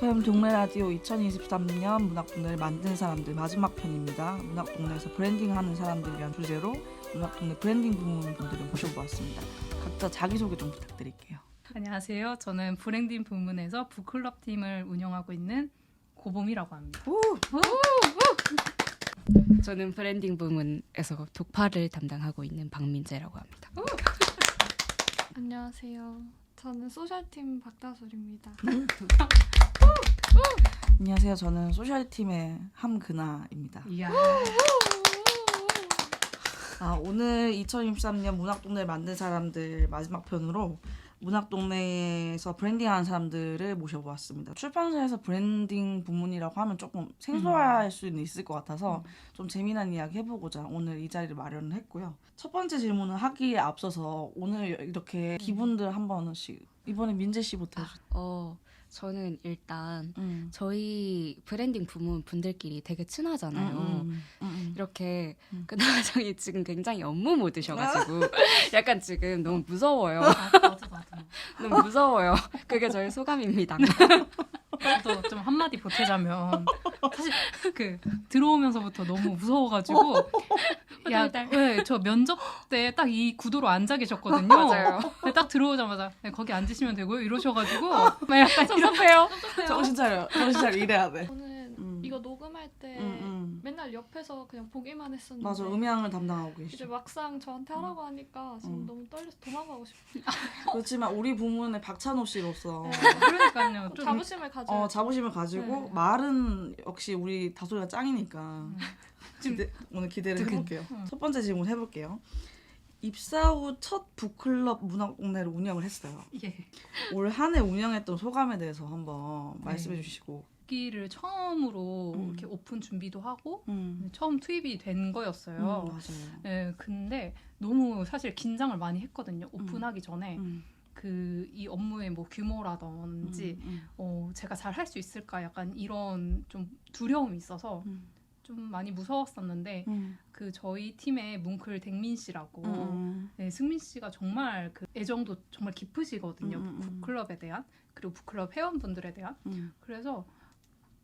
FM 동네 라디오 2023년 문학동네를 만든 사람들 마지막 편입니다. 문학동네에서 브랜딩하는 사람들 위한 주제로 문학동네 브랜딩 부문 분들을 모셔보았습니다. 각자 자기소개 좀 부탁드릴게요. 안녕하세요. 저는 브랜딩 부문에서 북클럽 팀을 운영하고 있는 고봄이라고 합니다. 저는 브랜딩 부문에서 독파를 담당하고 있는 박민재라고 합니다. 안녕하세요. 저는 소셜팀 박다솔입니다. 안녕하세요. 저는 소셜팀의 함근아입니다. 이야. 아, 오늘 2023년 문학동네를 만든 사람들 마지막 편으로 문학동네에서 브랜딩하는 사람들을 모셔보았습니다. 출판사에서 브랜딩 부문이라고 하면 조금 생소할 수는 있을 것 같아서 좀 재미난 이야기 해보고자 오늘 이 자리를 마련을 했고요. 첫 번째 질문을 하기에 앞서서 오늘 이렇게 기분들 한 번씩 이번에 민재 씨부터 해주세요. 어, 저는 일단 음. 저희 브랜딩 부문 분들끼리 되게 친하잖아요. 음, 음, 음. 이렇게 음. 그나저이 지금 굉장히 업무 모드셔가지고 약간 지금 너무 무서워요. 아. 너무 무서워요. 그게 저의 소감입니다. 나도 좀 한마디 보태자면 사실 그 들어오면서부터 너무 무서워가지고 야. 네, 저 면접 때 딱 이 구도로 앉아 계셨거든요. 맞아요. 근데 딱 들어오자마자 네, 거기 앉으시면 되고요. 이러셔가지고 막 약간 섭섭해요. 정신 차려. 정신 차려. 이래야 돼. 저는 음. 이거 녹음할 때 음, 음. 맨날 옆에서 그냥 보기만 했었는데 맞아. 음향을 담당하고 이제 계시죠. 막상 저한테 하라고 하니까 지금 음. 너무 떨려서 도망가고 싶어요. 그렇지만 우리 부문의 박찬호 씨로서 네. 그러니까요. 좀 자부심을 가져요. 어, 자부심을 가지고 네. 말은 역시 우리 다솔이가 짱이니까 음. 기대, 오늘 기대를. 해볼게요. 음. 첫 번째 질문 해볼게요. 입사 후 첫 북클럽 문학동네를 운영을 했어요. 예. 올 한 해 운영했던 소감에 대해서 한번 네. 말씀해 주시고. 기를 처음으로 음. 이렇게 오픈 준비도 하고 음. 처음 투입이 된 거였어요. 음, 맞아요. 네, 근데 너무 사실 긴장을 많이 했거든요. 오픈하기 전에 음, 그이 업무의 뭐 규모라든지 음, 어, 제가 잘 할 수 있을까 약간 이런 좀 두려움이 있어서 음, 좀 많이 무서웠었는데 음, 그 저희 팀의 뭉클 댕민 씨라고 음, 네, 승민 씨가 정말 그 애정도 정말 깊으시거든요. 음, 음, 음. 북클럽에 대한 그리고 북클럽 회원분들에 대한 음, 그래서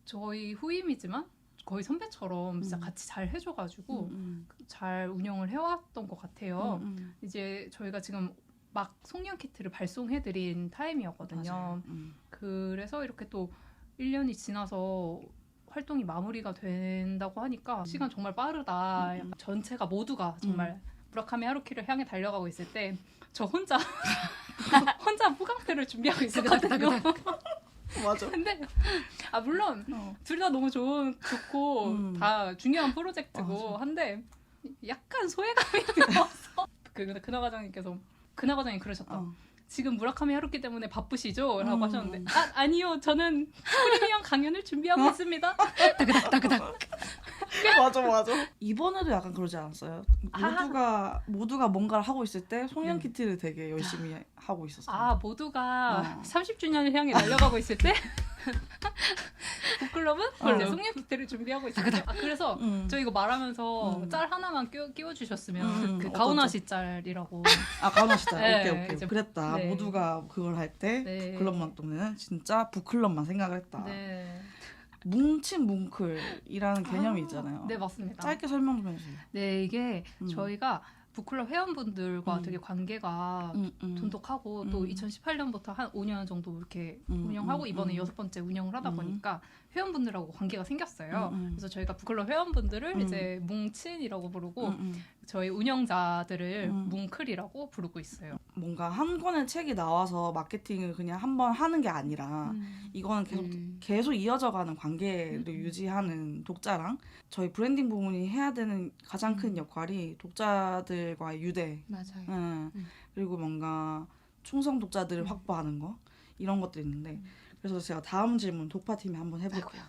저희 후임이지만 거의 선배처럼 진짜 음. 같이 잘 해줘가지고 음, 잘 운영을 해왔던 것 같아요. 음, 이제 저희가 지금 막 송년 키트를 발송해드린 타임이었거든요. 음, 그래서 이렇게 또 1년이 지나서 활동이 마무리가 된다고 하니까 시간 정말 빠르다. 음, 음. 전체가 모두가 정말 무라카미 하루키를 향해 달려가고 있을 때 저 혼자 혼자 후강패를 준비하고 있었거든요. 맞아. 근데 아 물론 어. 둘 다 너무 좋은 좋고 음. 다 중요한 프로젝트고 맞아. 한데 약간 소외감이 들어서 그 근하 과장님께서 근하 과장이 그러셨다. 어. 지금 무라카미 하루키 때문에 바쁘시죠? 라고 음. 하셨는데 아, 아니요 저는 프리미엄 강연을 준비하고 있습니다. 따그닥 따그닥 맞아 맞아. 이번에도 약간 그러지 않았어요? 아. 모두가 모두가 뭔가를 하고 있을 때 송년 네. 키트를 되게 열심히 하고 있었어요. 아 모두가 어. 30주년을 향해 달려가고 있을 때 북클럽은 어. 이제 송년 키트를 준비하고 있어요. 아, 그래서 음. 저 이거 말하면서 음. 짤 하나만 끼워, 끼워주셨으면 음, 그 어떤 가오나 짤? 씨 짤이라고 아 가오나 시다. 네, 오케이 오케이. 이제- 그랬다. 네. 모두가 그걸 할때 네. 북클럽 문학동네는 진짜 북클럽만 생각을 했다. 네. 뭉친 뭉클이라는 개념이 아, 있잖아요. 네 맞습니다. 짧게 설명 좀 해주세요. 네 이게 음. 저희가 북클럽 회원분들과 음. 되게 관계가 음, 음. 돈독하고 또 음. 2018년부터 한 5년 정도 이렇게 음, 운영하고 음, 이번에 음. 여섯 번째 운영을 하다 음. 보니까 회원분들하고 관계가 생겼어요. 음, 음. 그래서 저희가 북클럽 회원분들을 음. 이제 뭉친이라고 부르고 음, 음. 저희 운영자들을 음. 뭉클이라고 부르고 있어요. 뭔가 한 권의 책이 나와서 마케팅을 그냥 한 번 하는 게 아니라 음. 이거는 계속 음. 계속 이어져가는 관계를 음. 유지하는 독자랑 저희 브랜딩 부문이 해야 되는 가장 큰 음. 역할이 독자들과의 유대, 맞아요. 응. 음. 그리고 뭔가 충성 독자들을 음. 확보하는 거 이런 것도 있는데 그래서 제가 다음 질문 독파팀에 한번 해볼게요.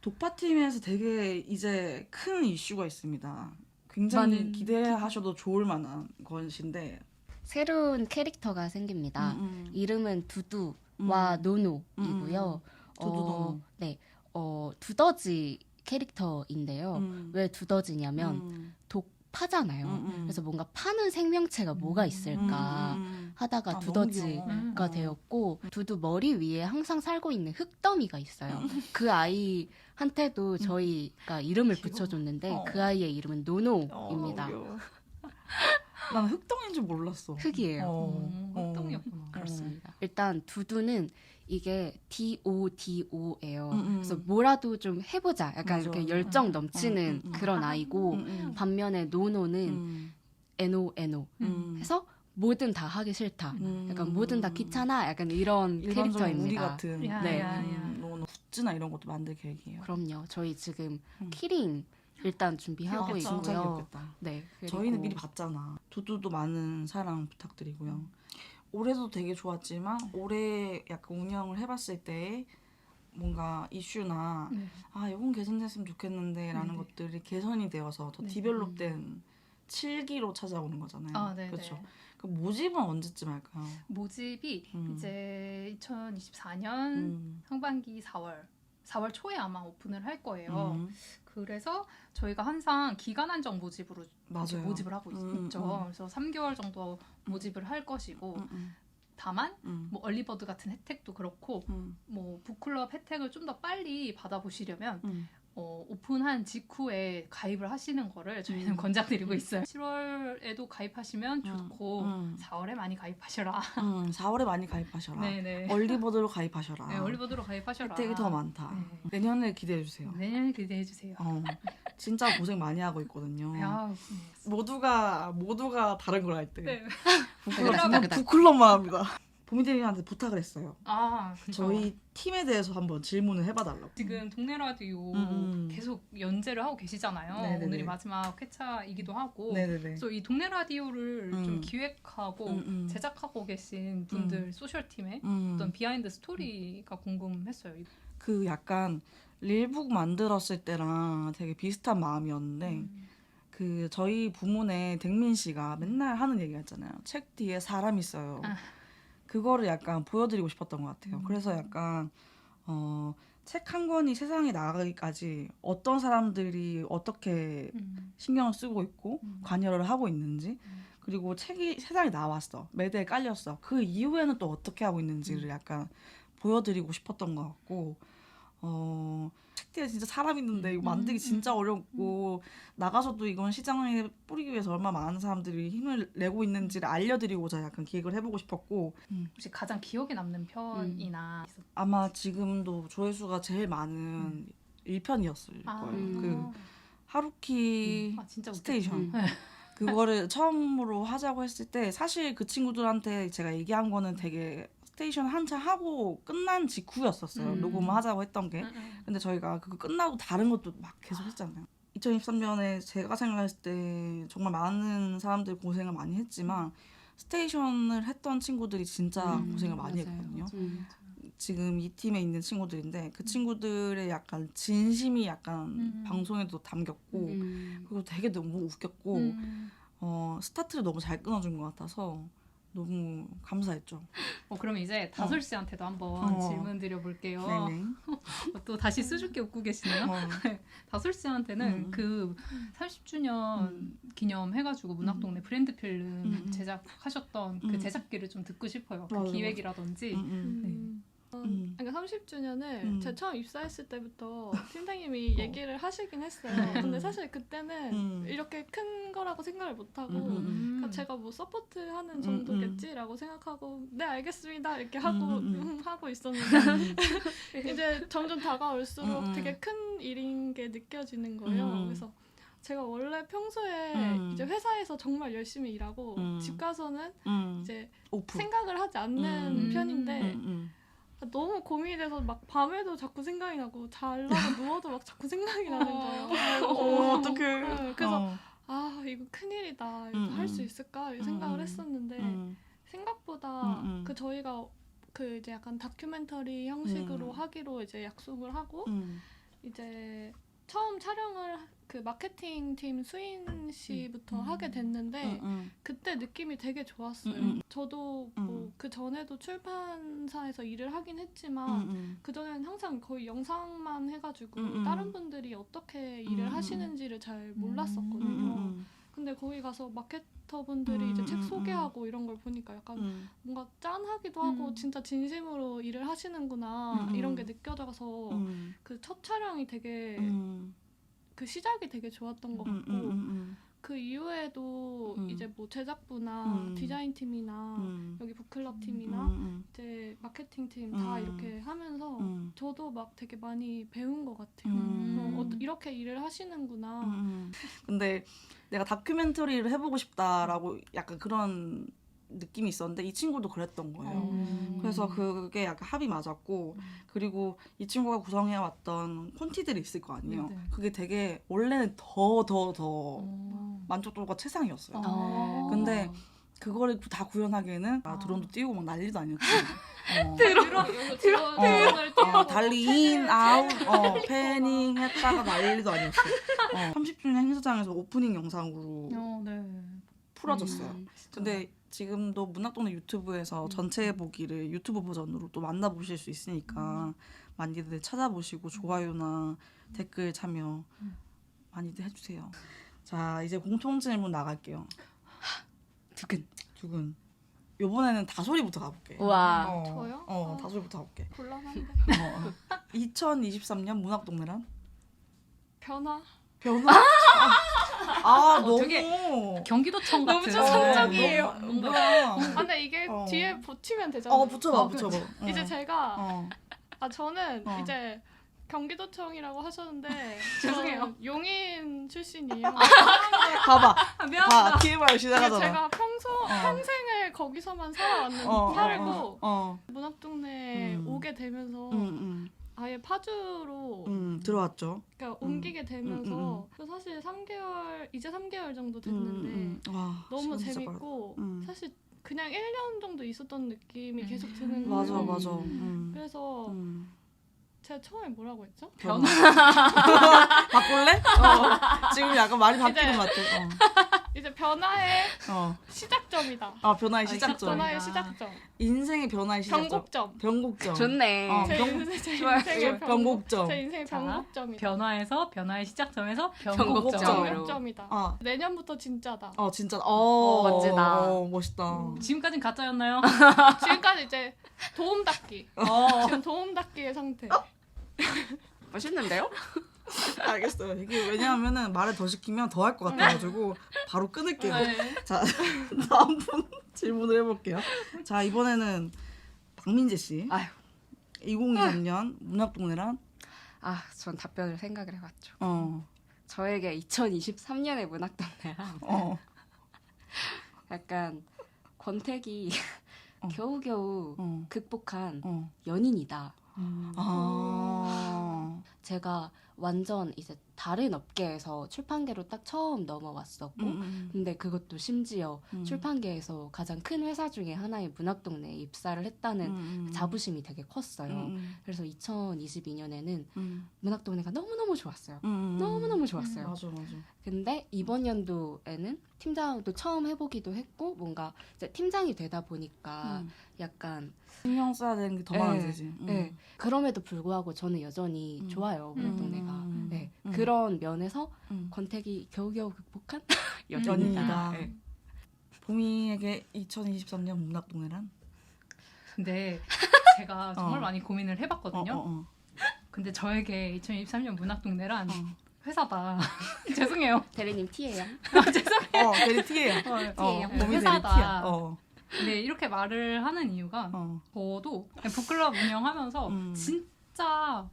독파팀에서 되게 이제 큰 이슈가 있습니다. 굉장히 많은 기대하셔도 좋을 만한 것인데 새로운 캐릭터가 생깁니다. 음, 음. 이름은 두두와 음. 노노이고요. 두두, 어, 노노. 네, 어, 두더지 캐릭터인데요. 음. 왜 두더지냐면 음. 파잖아요. 음, 음. 그래서 뭔가 파는 생명체가 뭐가 있을까 음, 음, 하다가 아, 두더지가 귀여워. 음. 되었고 두두 머리 위에 항상 살고 있는 흑더미가 있어요. 그 아이한테도 저희가 이름을 귀여워. 붙여줬는데 어. 그 아이의 이름은 노노입니다. 어. 난 흑덩인 줄 몰랐어. 흑이에요. 음, 어. 흑동이었구나. 그렇습니다. 일단 두두는 이게 D O D O예요. 음, 음. 그래서 뭐라도 좀 해보자. 약간 맞아. 이렇게 열정 음. 넘치는 음, 음, 음. 그런 아. 아이고 음, 음. 반면에 노노는 음, N O N O 음. 해서 뭐든 다 하기 싫다. 음. 약간 뭐든 다 귀찮아. 약간 이런 일반적인 캐릭터입니다. 우리 같은 야, 네. 야, 야. 음, 너는 굿즈나 이런 것도 만들 계획이에요. 그럼요. 저희 지금 음. 키링 일단 준비하고 귀엽겠다. 진짜 있고요. 귀엽겠다. 네. 그리고 저희는 미리 봤잖아. 두두도 많은 사랑 부탁드리고요. 올해도 되게 좋았지만 올해 약간 운영을 해봤을 때 뭔가 이슈나 네. 아 이건 개선됐으면 좋겠는데라는 네. 것들이 개선이 되어서 더 네. 디벨롭된 7기로 찾아오는 거잖아요. 아, 네, 그렇죠. 네. 그 모집은 언제쯤 할까요? 모집이 음. 이제 2024년 음. 상반기 4월 4월 초에 아마 오픈을 할 거예요. 음. 그래서 저희가 항상 기간 한정 모집으로 맞아요. 모집을 하고 있, 음, 죠 음. 그래서 3개월 정도 모집을 할 것이고 음, 음, 다만 음. 뭐 얼리버드 같은 혜택도 그렇고 음, 뭐 북클럽 혜택을 좀 더 빨리 받아보시려면 음. 어, 오픈한 직후에 가입을 하시는 거를 저희는 음. 권장드리고 있어요. 7월에도 가입하시면 좋고 음. 4월에 많이 가입하셔라. 음, 4월에 많이 가입하셔라. 네네. 얼리버드로 가입하셔라. 네, 얼리버드로 가입하셔라. 혜택이 더 많다. 네. 내년을 기대해 주세요. 내년에 기대해 주세요. 어, 진짜 고생 많이 하고 있거든요. 야, 모두가 모두가 다른 걸 할 때. 네. 부클럽. 부클럽만 합니다. 보미대리한테 부탁을 했어요. 아, 그쵸. 저희 팀에 대해서 한번 질문을 해봐달라고. 지금 동네 라디오 음. 계속 연재를 하고 계시잖아요. 네네네. 오늘이 마지막 회차이기도 하고. 네네네. 그래서 이 동네 라디오를 음. 좀 기획하고 음, 음. 제작하고 계신 분들 소셜 팀의 음, 어떤 비하인드 스토리가 궁금했어요. 그 약간 릴북 만들었을 때랑 되게 비슷한 마음이었는데 음. 그 저희 부문에 댕민 씨가 맨날 하는 얘기가 있잖아요. 책 뒤에 사람 있어요. 아. 그거를 약간 보여드리고 싶었던 것 같아요. 음. 그래서 약간 어, 책 한 권이 세상에 나가기까지 어떤 사람들이 어떻게 음. 신경을 쓰고 있고 음. 관여를 하고 있는지 음. 그리고 책이 세상에 나왔어 매대에 깔렸어 그 이후에는 또 어떻게 하고 있는지를 음. 약간 보여드리고 싶었던 것 같고 어, 책 뒤에 진짜 사람 있는데 이거 만들기 음, 진짜 음, 어렵고 나가서도 이건 시장에 뿌리기 위해서 얼마나 많은 사람들이 힘을 내고 있는지를 알려드리고자 약간 기획을 해보고 싶었고 혹시 가장 기억에 남는 편이나 있었- 아마 지금도 조회수가 제일 많은 1편이었을 아, 거예요. 음. 그 하루키 아 진짜. 스테이션. 음. 그거를 처음으로 하자고 했을 때 사실 그 친구들한테 제가 얘기한 거는 되게 스테이션 한차 하고 끝난 직후였었어요. 음. 녹음을 하자고 했던 게. 응, 응. 근데 저희가 그거 끝나고 다른 것도 막 계속 했잖아요. 2023년에 제가 생각했을 때 정말 많은 사람들이 고생을 많이 했지만 스테이션을 했던 친구들이 진짜 음, 고생을 많이 맞아요. 했거든요. 음. 지금 이 팀에 있는 친구들인데 그 친구들의 약간 진심이 약간 음. 방송에도 담겼고 음. 그리고 되게 너무 웃겼고 음. 어, 스타트를 너무 잘 끊어준 것 같아서 너무 감사했죠. 어, 그럼 이제 다솔 씨한테도 한번 어. 질문 드려볼게요. 네네. 어, 또 다시 수줍게 웃고 계시네요. 어, 다솔 씨한테는 음. 그 30주년 음. 기념해가지고 문학동네 브랜드 필름 음, 음. 제작하셨던 그 음. 제작기를 좀 듣고 싶어요. 그 기획이라든지. 음, 음. 음. 어, 음. 그러니까 30주년을 음. 제가 처음 입사했을 때부터 팀장님이 얘기를 하시긴 했어요. 음. 근데 사실 그때는 음. 이렇게 큰 거라고 생각을 못하고 음, 음, 그러니까 제가 뭐 서포트하는 음, 정도겠지라고 생각하고 네 알겠습니다 이렇게 하고 음, 음. 음, 하고 있었는데 이제 점점 다가올수록 음, 음. 되게 큰 일인 게 느껴지는 거예요. 음, 음. 그래서 제가 원래 평소에 음. 이제 회사에서 정말 열심히 일하고 음. 집 가서는 음. 이제 오프. 생각을 하지 않는 음. 편인데 음, 음. 너무 고민이 돼서 막 밤에도 자꾸 생각이 나고 잘라고 누워도 막 자꾸 생각이 나는 거예요. 어, 어떡해. 네, 그래서 어. 아 이거 큰일이다 이거 음, 할수 음. 있을까 이렇게 음, 생각을 음. 했었는데 음. 생각보다 음, 음. 그 저희가 그 이제 약간 다큐멘터리 형식으로 음. 하기로 이제 약속을 하고 음. 이제 처음 촬영을 그 마케팅 팀 수인 씨부터 음. 하게 됐는데 음, 음. 그때 느낌이 되게 좋았어요. 음, 음. 저도 음. 뭐그 전에도 출판사에서 일을 하긴 음, 했지만 음. 그 전에는 항상 거의 영상만 해가지고 음, 음. 다른 분들이 어떻게 일을 음, 음. 하시는지를 잘 음, 몰랐었거든요. 음, 근데 거기 가서 마케터분들이 음, 이제 책 음, 소개하고 이런 걸 보니까 약간 음. 뭔가 짠하기도 하고 음. 진짜 진심으로 일을 하시는구나 음, 이런 음. 게 느껴져서 음. 그첫 촬영이 되게 음. 그 시작이 되게 좋았던 것 음, 같고 음, 음, 그 이후에도 음. 이제 뭐 제작부나 음. 디자인 팀이나 음. 여기 북클럽 음, 팀이나 음, 이제 마케팅 팀다 음. 이렇게 하면서 음. 저도 막 되게 많이 배운 것 같아요. 음. 어, 어, 이렇게 일을 하시는구나. 음. 근데 내가 다큐멘터리를 해보고 싶다라고 약간 그런 느낌이 있었는데 이 친구도 그랬던 거예요. 음. 그래서 그게 약간 합이 맞았고 그리고 이 친구가 구성해 왔던 콘티들이 있을 거 아니에요. 네네. 그게 되게 원래는 더 더더 어. 만족도가 최상이었어요. 어. 어. 근데 그거를 다 구현하기에는 아, 아. 드론도 띄우고 막 난리도 아니었지. 어. 드론 드론 어. 드론을 띄우고 어, 달리 인, 아웃, 어, 패닝 했다가 난리도 아니었어. 어, 30주년 행사장에서 오프닝 영상으로 어, 네. 풀어졌어요. 음. 근데 지금도 문학동네 유튜브에서 전체 보기를 유튜브 버전으로 또 만나보실 수 있으니까 많이들 찾아보시고 좋아요나 댓글 참여 많이들 해주세요. 자 이제 공통 질문 나갈게요. 두근. 두근. 요번에는 다소리부터 가볼게. 우와. 어, 저요? 어, 어. 다소리부터 가볼게. 곤란한데 어. 2023년 문학 동네란? 변화 변화? 아, 어, 너무 되게 경기도청 같은. 너무 추상적이에요. 어, 너무- 뭐야? 아 근데 이게 어. 뒤에 붙이면 되잖아요. 어, 붙여봐, 어, 붙여봐. 어. 이제 제가 어. 아 저는 어. 이제 경기도청이라고 하셨는데 죄송해요. 저는 용인 출신이에요. 봐봐. 아, 미안합니다. 봐, TMI 시작하잖아. 제가 평소 평생을 거기서만 살아왔는 어, 살고 어, 어. 문학동네 에 음. 오게 되면서 음, 음, 아예 파주로 음, 들어왔죠. 그러니까 옮기게 되면서 음, 음, 그래서 사실 3개월 이제 3개월 정도 음, 됐는데 음, 음. 와, 너무 시간 진짜 재밌고. 음. 사실 그냥 1년 정도 있었던 느낌이 계속 음. 드는 거예요. 맞아, 음. 맞아. 음. 그래서 음. 제가 처음에 뭐라고 했죠? 변화. 바꿀래? 어. 지금 약간 말이 바뀌는 것 같아. 이제 변화의 어. 어. 시작점이다. 아, 변화의 아, 시작점. 변화의 시작점. 인생의 변화의 시작점. 변곡점. 변곡점. 좋네. 어, 제 병- 인생 제 좋아요. 인생의 변곡. 변곡점. 제 인생의 자, 변곡점이다. 변화에서 변화의 시작점에서 변곡점. 변곡점. 변곡점이다. 어. 내년부터 진짜다. 어, 진짜. 어, 멋지다. 어, 멋있다. 지금까진 가짜였나요? 지금까지 이제 도움 닫기. 어. 지금 도움 닫기의 상태. 멋있는데요? 알겠어요. 이게 왜냐하면은 말을 더 시키면 더 할 것 같아가지고 바로 끊을게요. 네. 자 다음 분 질문을 해볼게요. 자 이번에는 박민재 씨. 아휴. 2023년 문학 동네란 아, 전 답변을 생각을 해봤죠. 어 저에게 2023년의 문학 동네랑 어. 약간 권태기 어. 겨우겨우 어. 극복한 어. 연인이다. 아. 제가 완전 이제 다른 업계에서 출판계로 딱 처음 넘어왔었고 음, 음, 근데 그것도 심지어 음. 출판계에서 가장 큰 회사 중에 하나의 문학동네에 입사를 했다는 음, 음. 자부심이 되게 컸어요. 음, 그래서 2022년에는 음, 문학동네가 너무너무 좋았어요. 음, 음. 너무너무 좋았어요. 맞아 맞아. 근데 이번 연도에는 팀장도 처음 해보기도 했고 뭔가 팀장이 되다 보니까 음. 약간 신경 써야 되는 게더 네, 많아지지. 음. 네. 그럼에도 불구하고 저는 여전히 음. 좋아요 문학동네가 음. 네. 음. 그런 면에서 음. 권태기 겨우겨우 극복한 연인이다. 네. 봄이에게 2023년 문학동네란? 근데 제가 정말 어. 많이 고민을 어, 해봤거든요. 어, 어. 근데 저에게 2023년 문학 동네란 어. 회사다. 죄송해요. 대리님 T예요. 어, 되게 티예요. 어, 어, 티예요. 봄이 되게 회사다. 티야. 어, 근데 이렇게 말을 하는 이유가 어. 저도 북클럽 운영하면서 음. 진짜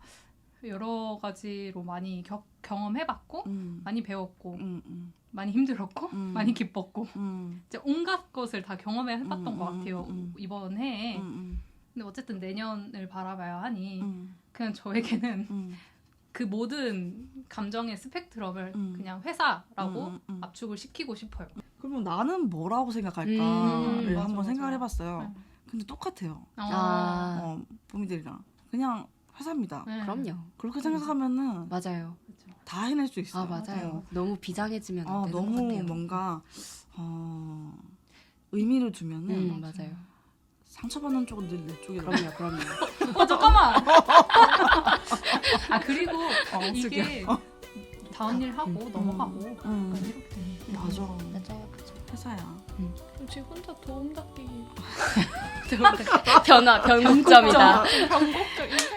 여러 가지로 많이 겨, 경험해봤고 음. 많이 배웠고 음, 음, 많이 힘들었고 음. 많이 기뻤고 음, 이제 온갖 것을 다 경험해봤던 음, 것 음, 같아요 음. 이번 해에 음, 근데 어쨌든 내년을 바라봐야 하니 음, 그냥 저에게는 음, 그 모든 감정의 스펙트럼을 음. 그냥 회사라고 음, 음. 압축을 시키고 싶어요. 그러면 나는 뭐라고 생각할까를 음, 맞아, 한번. 생각을 해봤어요. 네. 근데 똑같아요. 아, 어, 봄이들이랑 그냥 회사입니다. 네. 그럼요. 그렇게 생각하면은 맞아요. 다 해낼 수아 있어요. 맞아요. 너무 비장해지면 안 어, 되는 것 너무 같아요. 뭔가 어, 의미를 두면은 음 맞아요. 상처받는 쪽은 늘 내 쪽이라. 그럼요, 그럼요. 어 잠깐만. 아 그리고 어, 이게 다운 일 하고 음. 넘어가고 음. 약간 이렇게 되는 맞아. 맞아요, 맞아요. 회사야. 지금 혼자 도움 닫기 변화, 변곡점이다. 변곡적 인생